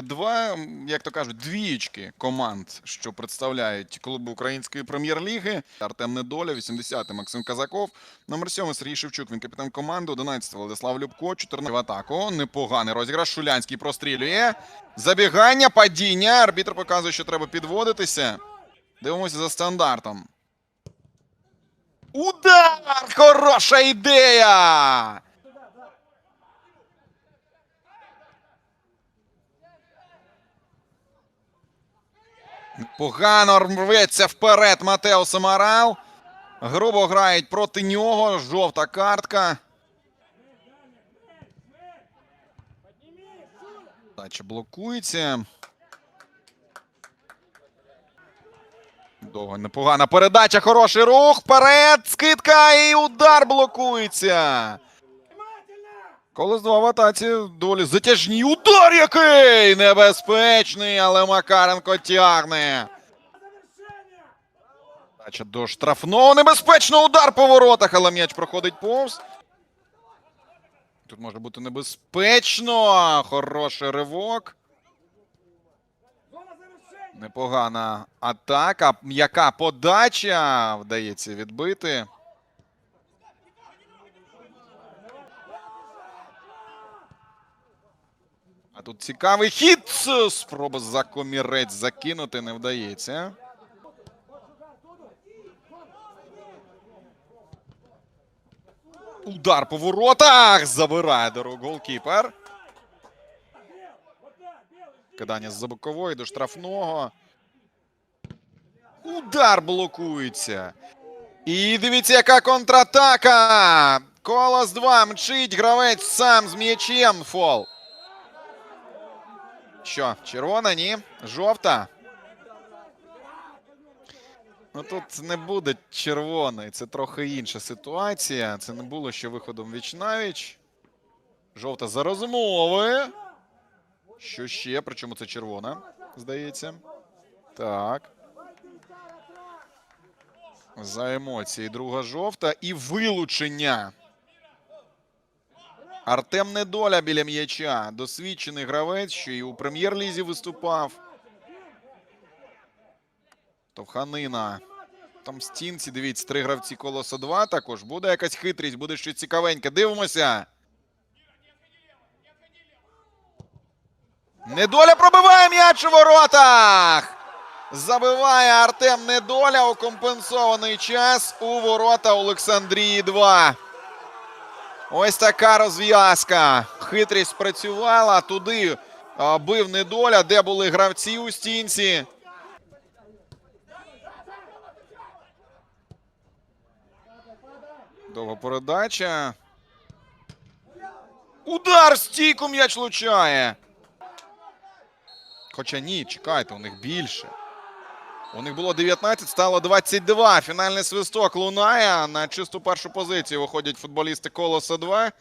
два, як то кажуть, двієчки команд, що представляють клуби української прем'єр-ліги. Артем Недоля, 80-й Максим Казаков. Номер 7 Сергій Шевчук. Він капітан команди. 11 Владислав Любко. 14 в атаку. Непоганий розіграш. Шулянський прострілює. Забігання, падіння. Арбітр показує, що треба підводитися. Дивимося за стандартом. Удар! Хороша ідея! Погано рветься вперед Матео Самарал. Грубо грають проти нього. Жовта картка. Дача блокується. Довго непогана передача. Хороший рух. Вперед. Скидка і удар блокується. Колос 2 в атаці доволі затяжні. Удар який! Небезпечний, але Макаренко тягне. Дача до штрафного. Небезпечно удар по воротах, але м'яч проходить повз. Тут може бути небезпечно. Хороший ривок. Непогана атака. М'яка подача. Вдається відбити. Тут цікавий хід. Спроба за комірець закинути не вдається. Удар по воротах. Забирає дорогу голкіпер. Кидання з бокової до штрафного. Удар блокується. І дивіться, яка контратака. Колос 2 мчить гравець сам з м'ячем. Фол. Що, червона, ні? Жовта. Ну тут не буде червоної. Це трохи інша ситуація. Це не було ще виходом віч-навіч. Жовта за розмови. Що ще? Причому це червона, здається. Так. За емоції. Друга жовта і вилучення. Артем Недоля біля м'яча. Досвідчений гравець, що і у прем'єр-лізі виступав. Товханина. Там стінці, дивіться, три гравці колоса 2 також. Буде якась хитрість, буде щось цікавеньке. Дивимося. Недоля пробиває м'яч у воротах. Забиває Артем Недоля у компенсований час у ворота Олександрії 2. Ось така розв'язка. Хитрість спрацювала. Туди бив недоля, де були гравці у стінці. Довга передача. Удар стійку м'яч влучає. Хоча ні, чекайте, у них більше. У них було 19, стало 22. Фінальний свисток лунає. На чисту першу позицію виходять футболісти Колоса 2.